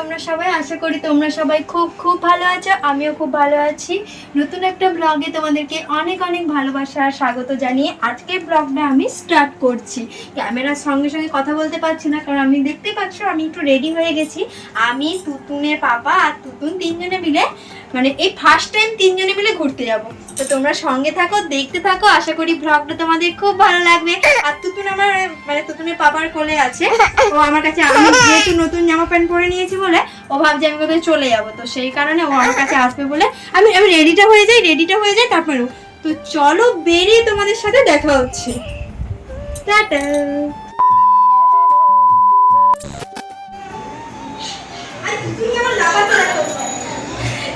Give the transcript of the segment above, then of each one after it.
তোমরা সবাই, আশা করি তোমরা সবাই খুব খুব ভালো আছো। আমিও খুব ভালো আছি। নতুন একটা ব্লগে তোমাদেরকে অনেক অনেক ভালোবাসা আর স্বাগত জানিয়ে আজকে ব্লগটা আমি স্টার্ট করছি। ক্যামেরার সঙ্গে সঙ্গে কথা বলতে পারছি না, কারণ আমি দেখতে পাচ্ছ, আমি একটু রেডি হয়ে গেছি। আমি, তুতুনের পাপা আর তুতুন তিনজনে মিলে মানে এই ফার্স্ট টাইম তিনজনে মিলে ঘুরতে যাব। তো তোমরা সঙ্গে থাকো, দেখতে থাকো। আশা করি ব্লগটা তোমাদের খুব ভালো লাগবে। আর তুতুন আমার মানে তুতুনের পাপার কোলে আছে। ও আমার কাছে, আমি যেহেতু নতুন জামা প্যান্ট পরে নিয়েছি বলে, ও ভাবছে আমি কোথায় চলে যাব। তো সেই কারণে ও আমার কাছে আসবে বলে, আমি আমি রেডিটা হয়ে যাই রেডিটা হয়ে যাই, তারপরে ও- তো চলো বেরিয়ে তোমাদের সাথে দেখা হচ্ছে। টাটা।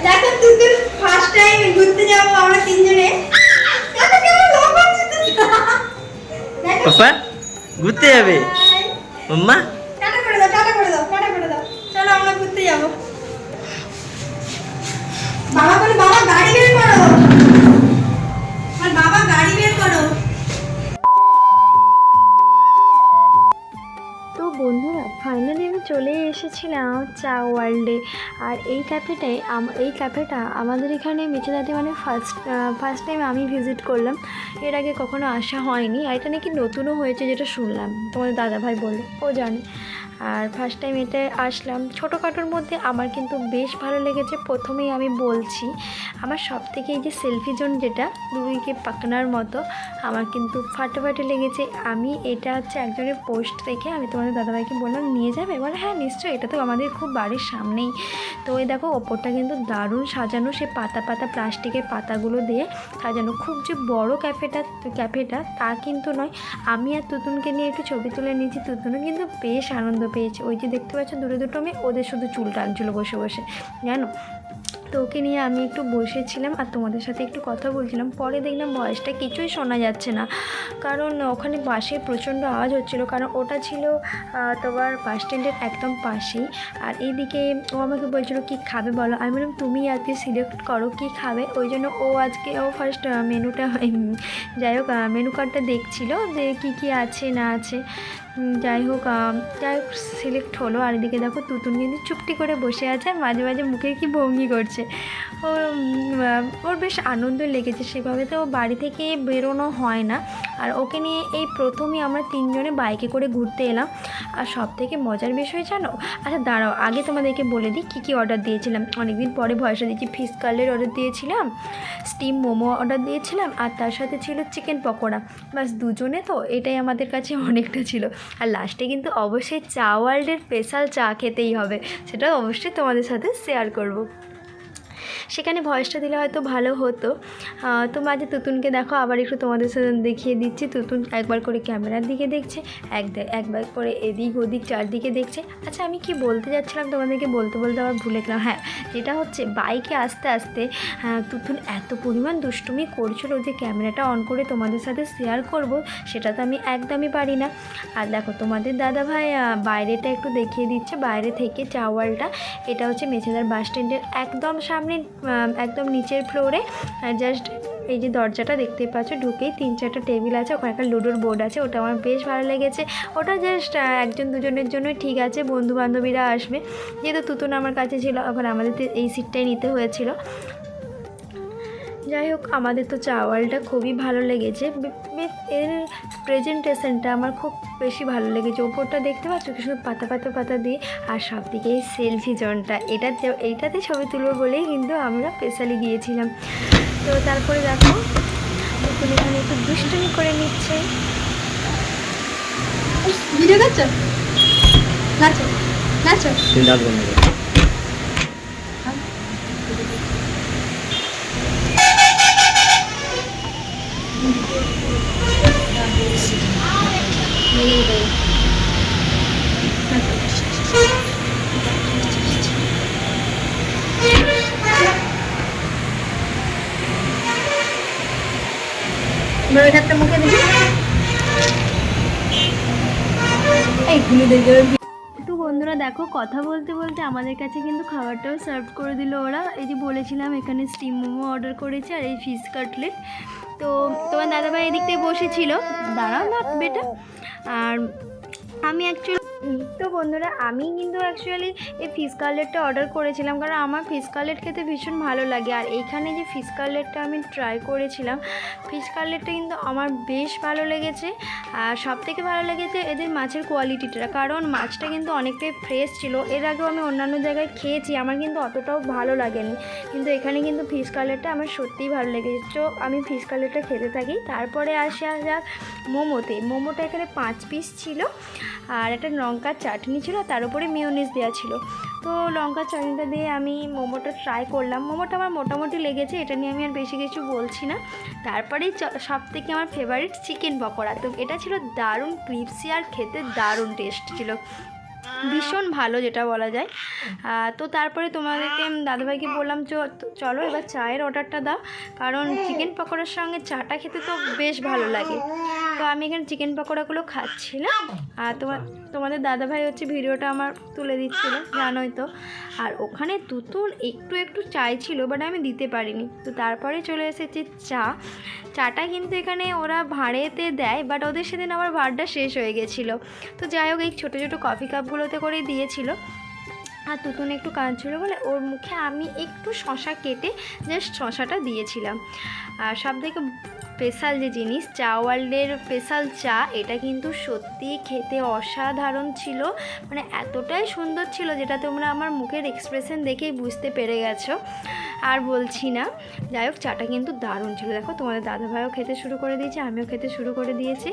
দেখো তুতুন ফার্স্ট টাইম ঘুরতে যাব আমরা তিনজনে। ঘুরতে যাবে? মাম্মা? ওয়ার্ল্ডে আর এই ক্যাফেটাই এই ক্যাফেটা আমাদের এখানে মেচেদাতে মানে ফার্স্ট ফার্স্ট টাইম আমি ভিজিট করলাম। এর আগে কখনো আসা হয়নি। আর এটা নাকি নতুনও হয়েছে যেটা শুনলাম তোমাদের দাদাভাই বলল ও জানে। আর ফার্স্ট টাইম এটা আসলাম। ছোটোখাটোর মধ্যে আমার কিন্তু বেশ ভালো লেগেছে। প্রথমেই আমি বলছি, আমার সব থেকে এই যে সেলফি জোন যেটা দুইকে পাকনার মতো, আমার কিন্তু ফাটাফাটি লেগেছে। আমি এটা হচ্ছে একজনের পোস্ট দেখে আমি তোমাদের দাদাভাইকে বললাম, নিয়ে যাবে? বলে হ্যাঁ নিশ্চয়ই, এটা তো আমাদের খুব বাড়ির সামনেই। তো ওই দেখো, ওপরটা কিন্তু দারুণ সাজানো। সে পাতা পাতা প্লাস্টিকের পাতাগুলো দিয়ে সাজানো। খুব যে বড় ক্যাফেটা ক্যাফেটা তা কিন্তু নয়। আমি আর তুতুনকে নিয়ে একটু ছবি তুলে নিয়েছি। তুতুনও কিন্তু বেশ আনন্দ পেয়েছে। ওই যে দেখতে পাচ্ছ দূরে দুটো মেয়ে, ওদের শুধু চুল টানছিল বসে বসে। জানো? তো ওকে নিয়ে আমি একটু বসেছিলাম আর তোমাদের সাথে একটু কথা বলছিলাম। পরে দেখলাম ভয়েসটা কিছুই শোনা যাচ্ছে না। কারণ ওখানে বাসে প্রচণ্ড আওয়াজ হচ্ছিল, কারণ ওটা ছিল তোমার বাস স্ট্যান্ডের একদম পাশেই। আর এইদিকে ও আমাকে বলছিল, কি খাবে বলো? আমি বললাম, তুমি আজকে সিলেক্ট করো কি খাবে? ওই জন্য ও আজকে, ও ফার্স্ট মেনুটা যাই হোক মেনু কার্ডটা দেখছিল যে কি কি আছে, না আছে। যাই হোক যাই হোক সিলেক্ট হলো। আর এদিকে দেখো, তুতুন কিন্তু চুপটি করে বসে আছে, আর মাঝে মাঝে মুখের কি ভঙ্গি করছে। ও ওর বেশ আনন্দ লেগেছে সেভাবে তো বাড়ি থেকে বেরোনো হয় না। আর ওকে নিয়ে এই প্রথমই আমরা তিনজনে বাইকে করে ঘুরতে এলাম। আর সব থেকে মজার বিষয় জানো? আচ্ছা দাঁড়াও, আগে তোমাদেরকে বলে দিই কী কী অর্ডার দিয়েছিলাম। অনেকদিন পরে ভয়সা দিয়েছি ফিশ কালের অর্ডার দিয়েছিলাম স্টিম মোমো অর্ডার দিয়েছিলাম, আর তার সাথে ছিল চিকেন পকোড়া। বাস দুজনে তো এটাই আমাদের কাছে অনেকটা ছিল। আর লাস্টে কিন্তু অবশ্যই চা ওয়ার্ল্ডের স্পেশাল চা খেতেই হবে। সেটা অবশ্যই তোমাদের সাথে শেয়ার করব। সেখানে ভয়েসটা দিলে হয়তো ভালো হতো। তো মাঝে তুতুনকে দেখো, আবার একটু তোমাদের সাথে দেখিয়ে দিচ্ছি। তুতুন একবার করে ক্যামেরার দিকে দেখছে, এক একবার করে এদিক ওদিক চারদিকে দেখছে। আচ্ছা আমি কি বলতে যাচ্ছিলাম তোমাদেরকে? বলতে বলতে আবার ভুলে গেলাম। হ্যাঁ যেটা হচ্ছে বাইকে আস্তে আস্তে তুতুন এত পরিমাণ দুষ্টুমি করছিল যে ক্যামেরাটা অন করে তোমাদের সাথে শেয়ার করব, সেটা তো আমি একদমই পারি না। আর দেখো, তোমাদের দাদা ভাই বাইরেটা একটু দেখিয়ে দিচ্ছে। বাইরে থেকে চাওয়ালটা, এটা হচ্ছে মেছেদার বাস স্ট্যান্ডের একদম সামনে একদম নিচের ফ্লোরে জাস্ট এই যে দরজাটা দেখতে পাচ্ছ, ঢুকেই তিন চারটা টেবিল আছে, ওখানে একটা লুডোর বোর্ড আছে, ওটা আমার বেশ ভালো লেগেছে। ওটা জাস্ট একজন দুজনের জন্য ঠিক আছে বন্ধু বান্ধবীরা আসবে। যেহেতু তুতুন আমার কাছে ছিল, এখন আমাদের এই সিটটাই নিতে হয়েছিল। যাই হোক আমাদের তো চাওয়ালটা খুবই ভালো লেগেছে। এর প্রেজেন্টেশনটা আমার খুব বেশি ভালো লেগেছে। ওপরটা দেখতে পাচ্ছ কি শুধু পাতা পাতা পাতা দিয়ে? আর সব দিকে এই সেলফি জোনটা। এটা এইটাতে ছবি তুলবো বলেই কিন্তু আমরা স্পেশালি গিয়েছিলাম। তো তারপরে দেখো নতুন এখানে একটু দুষ্টুমি করে নিচ্ছে। ভিডিও করছ নাচো নাচো। দেখবে বন্ধুরা দেখো, কথা বলতে বলতে আমাদের কাছে কিন্তু খাবারটাও সার্ভ করে দিল ওরা। এই যে বলেছিলাম, এখানে স্টিম মোমো অর্ডার করেছে আর এই ফিশ কাটলেট তো তোমার দাদাভাই এদিক থেকে বসেছিল। দাঁড়াও না বেটা। আর আমি অ্যাকচুয়ালি তো বন্ধুরা, আমি কিন্তু অ্যাকচুয়ালি এই ফিশ কাটলেটটা অর্ডার করেছিলাম কারণ আমার ফিশ কাটলেট খেতে ভীষণ ভালো লাগে। আর এইখানে যে ফিশ কাটলেটটা আমি ট্রাই করেছিলাম ফিশ কাটলেটটা কিন্তু আমার বেশ ভালো লেগেছে। আর সব থেকে ভালো লেগেছে এদের মাছের কোয়ালিটিটা কারণ মাছটা কিন্তু অনেকটাই ফ্রেশ ছিল। এর আগেও আমি অন্যান্য জায়গায় খেয়েছি, আমার কিন্তু অতটাও ভালো লাগেনি। কিন্তু এখানে কিন্তু ফিশ কাটলেটটা আমার সত্যিই ভালো লেগেছে। তো আমি ফিশ কাটলেটটা খেতে থাকি। তারপরে আসা যাক মোমোতে। মোমোটা এখানে পাঁচ পিস ছিল। আর একটা লঙ্কার চাটনি ছিল, তার উপরে মিওনিস দেওয়া ছিল। তো লঙ্কার চাটনিটা দিয়ে আমি মোমোটা ট্রাই করলাম। মোমোটা আমার মোটামুটি লেগেছে, এটা নিয়ে আমি আর বেশি কিছু বলছি না। তারপরেই সব থেকে আমার ফেভারিট চিকেন পকোড়া। তো এটা ছিল দারুণ ক্রিপসি আর খেতে দারুণ টেস্ট ছিল। ভীষণ ভালো যেটা বলা যায়। তো তারপরে তোমাদেরকে দাদাভাইকে বললাম চলো এবার চায়ের অর্ডারটা দাও। কারণ চিকেন পকোড়ার সঙ্গে চাটা খেতে তো বেশ ভালো লাগে। তো আমি এখানে চিকেন পকোড়াগুলো খাচ্ছিলাম। আর তোমার, তোমাদের দাদাভাই হচ্ছে ভিডিওটা আমার তুলে দিচ্ছিল, জানোই তো। আর ওখানে তুতুন একটু একটু চাইছিল বাট আমি দিতে পারিনি। তো তারপরে চলে এসেছে চা। চাটা কিন্তু এখানে ওরা ভাড়েতে দেয় বাট ওদের সেদিন আমার ভাড়টা শেষ হয়ে গেছিল। তো যাই হোক, এই ছোটো ছোটো কফি কাপগুলোতে করে দিয়েছিল। আর তুতুন একটু কাঁদছিল বলে ওর মুখে আমি একটু শশা কেটে জাস্ট শশাটা দিয়েছিলাম। আর সব থেকে স্পেশাল যে জিনিস, চা ওয়ার্ল্ডের স্পেশাল চা, এটা কিন্তু সত্যি খেতে অসাধারণ ছিল। মানে এতটাই সুন্দর ছিল যেটা তোমরা আমার মুখের এক্সপ্রেশন দেখেই বুঝতে পেরে গেছো। আর বলছি না। যাই হোক চাটা কিন্তু দারুণ ছিল। দেখো তোমাদের দাদাভাইও খেতে শুরু করে দিয়েছে আমিও খেতে শুরু করে দিয়েছি।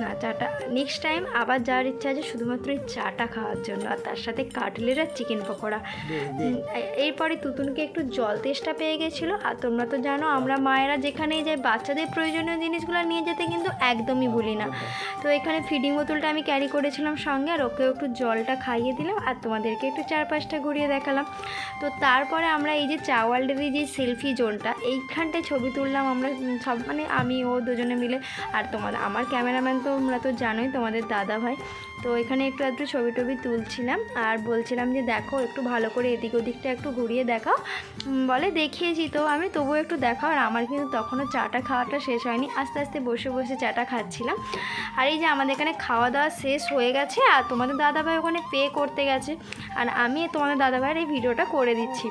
না চাটা নেক্সট টাইম আবার যাওয়ার ইচ্ছা আছে শুধুমাত্র এই চাটা খাওয়ার জন্য। আর তার সাথে কাটলের আর চিকেন পকোড়া। এরপরে তুতুনকে একটু জল তেষ্টা পেয়ে গেছিল। আর তোমরা তো জানো আমরা মায়েরা যেখানেই যাই বাচ্চাদের প্রয়োজনীয় জিনিসগুলো নিয়ে যেতে কিন্তু একদমই ভুলি না। তো এখানে ফিডিং বোতলটা আমি ক্যারি করেছিলাম সঙ্গে আর ওকেও একটু জলটা খাইয়ে দিলাম। আর তোমাদেরকে একটু চারপাশটা ঘুরিয়ে দেখালাম। তো তারপরে আমরা এই যে চা এই যে সেলফি জোনটা এইখানটায় ছবি তুললাম আমরা সব মানে আমি, ও দুজনে মিলে। আর তোমাদের আমার ক্যামেরাম্যান তো তোমরা তো জানোই, তোমাদের দাদা ভাই। তো এখানে একটু একটু ছবি টবি তুলছিলাম আর বলছিলাম যে, দেখো, একটু ভালো করে এদিক ওদিকটা একটু ঘুরিয়ে দেখাও। বলে, দেখিয়েছি তো আমি, তবুও একটু দেখাও। আর আমার কিন্তু তখনও চাটা খাওয়াটা শেষ হয়নি। আস্তে আস্তে বসে বসে চাটা খাচ্ছিলাম। আর এই যে আমাদের এখানে খাওয়া দাওয়া শেষ হয়ে গেছে, আর তোমাদের দাদাভাই ওখানে পে করতে গেছে। আর আমি তোমাদের দাদাভাইয়ের এই ভিডিওটা করে দিচ্ছি।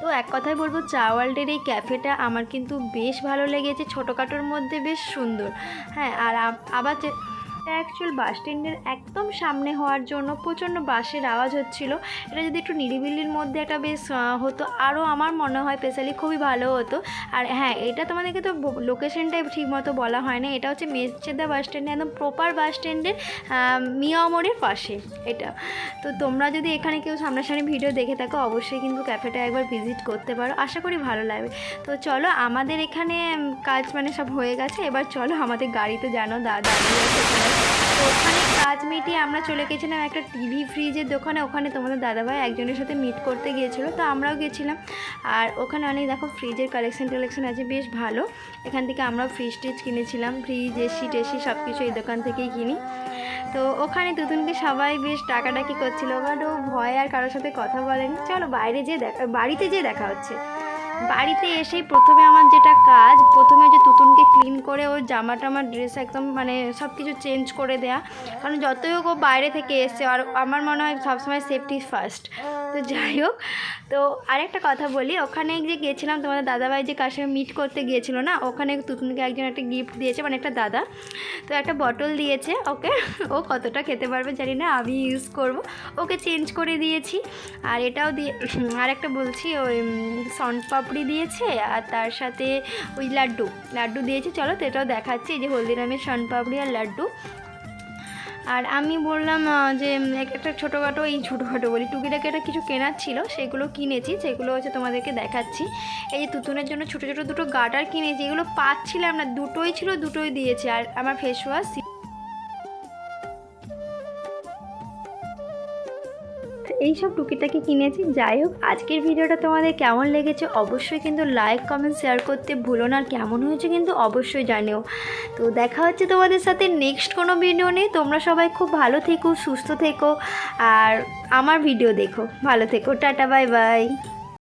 তো এক কথায় বলব চা ওয়ার্ল্ডের এই ক্যাফেটা আমার কিন্তু বেশ ভালো লেগেছে, ছোটোখাটোর মধ্যে বেশ সুন্দর। হ্যাঁ আর আব- আবার যে অ্যাকচুয়াল বাস স্ট্যান্ডের একদম সামনে হওয়ার জন্য প্রচণ্ড বাসের আওয়াজ হচ্ছিল। এটা যদি একটু নিরিবিলির মধ্যে একটা বেশ হতো আরও আমার মনে হয় স্পেশালি খুবই ভালো হতো। আর হ্যাঁ এটা তোমাদেরকে তো লোকেশনটাই ঠিক মতো বলা হয় না। এটা হচ্ছে মেচেদা বাস স্ট্যান্ডে একদম প্রপার বাস স্ট্যান্ডের মিয়া মোড়ের পাশে এটা। তো তোমরা যদি এখানে কেউ সামনাসামনি ভিডিও দেখে থাকো, অবশ্যই কিন্তু ক্যাফেটা একবার ভিজিট করতে পারো। আশা করি ভালো লাগবে। তো চলো, আমাদের এখানে কাজ মানে সব হয়ে গেছে। এবার চলো আমাদের গাড়িতে জানো দাদা। তো ওখানে কাজ মিটিয়ে আমরা চলে গেছিলাম একটা টিভি ফ্রিজের দোকানে। ওখানে তোমাদের দাদাভাই একজনের সাথে মিট করতে গিয়েছিল, তো আমরাও গেছিলাম। আর ওখানে অনেক, দেখো ফ্রিজের কালেকশন টালেকশন আছে, বেশ ভালো। এখান থেকে আমরা ফ্রিজ টিজ কিনেছিলাম ফ্রিজ এসি টেসি সব কিছু এই দোকান থেকেই কিনি। তো ওখানে দুদিনকে সবাই বেশ ডাকাডাকি করছিল বাট ও ভয় আর কারোর সাথে কথা বলেনি। চলো বাইরে যেয়ে দেখা, বাড়িতে যেয়ে দেখা হচ্ছে। বাড়িতে এসেই প্রথমে আমার যেটা কাজ, প্রথমে যে তুতুনকে ক্লিন করে ওর জামা টামা ড্রেস একদম মানে সব কিছু চেঞ্জ করে দেয়া। কারণ যতই হোক ও বাইরে থেকে এসছে, আর আমার মনে হয় সবসময় সেফটি ফার্স্ট তো যাই হোক, তো আরেকটা কথা বলি, ওখানে যে গিয়েছিলাম, তোমাদের দাদাভাই যে কার সঙ্গে মিট করতে গিয়েছিল না, ওখানে তুতুনকে একজন একটা গিফট দিয়েছে মানে একটা দাদা, তো একটা বটল দিয়েছে, ওকে, ও কতটা খেতে পারবে জানি না, আমি ইউজ করব, ওকে চেঞ্জ করে দিয়েছি, আর এটাও দিয়ে আর একটা বলছি, ওই সন পাপড়ি দিয়েছে, আর তার সাথে ওই লাড্ডু লাড্ডু দিয়েছে, চলো তো এটাও দেখাচ্ছি যে হলদিরামের সন পাপড়ি আর লাড্ডু আর আমি বললাম যে এক- একটা ছোটোখাটো, এই ছোটোখাটো বলি, টুকিটাকে একটা কিছু কেনার ছিল, সেগুলো কিনেছি সেগুলো হচ্ছে তোমাদেরকে দেখাচ্ছি। এই যে, তুতুনের জন্য ছোটো ছোটো দুটো গাটার কিনেছি, এগুলো পাচ্ছিলাম না, দুটোই ছিল, দুটোই দিয়েছে। আর আমার ফেস ওয়াশ এইসব টুকিটাকি কিনেছি। যাই হোক, আজকের ভিডিওটা তোমাদের কেমন লেগেছে অবশ্যই কিন্তু লাইক কমেন্ট শেয়ার করতে ভুলো না। আর কেমন হয়েছে কিন্তু অবশ্যই জানিও। তো দেখা হচ্ছে তোমাদের সাথে নেক্সট কোনো ভিডিও নেই তোমরা সবাই খুব ভালো থেকো, সুস্থ থেকো। আর আমার ভিডিও দেখো। ভালো থেকো। Tata bye bye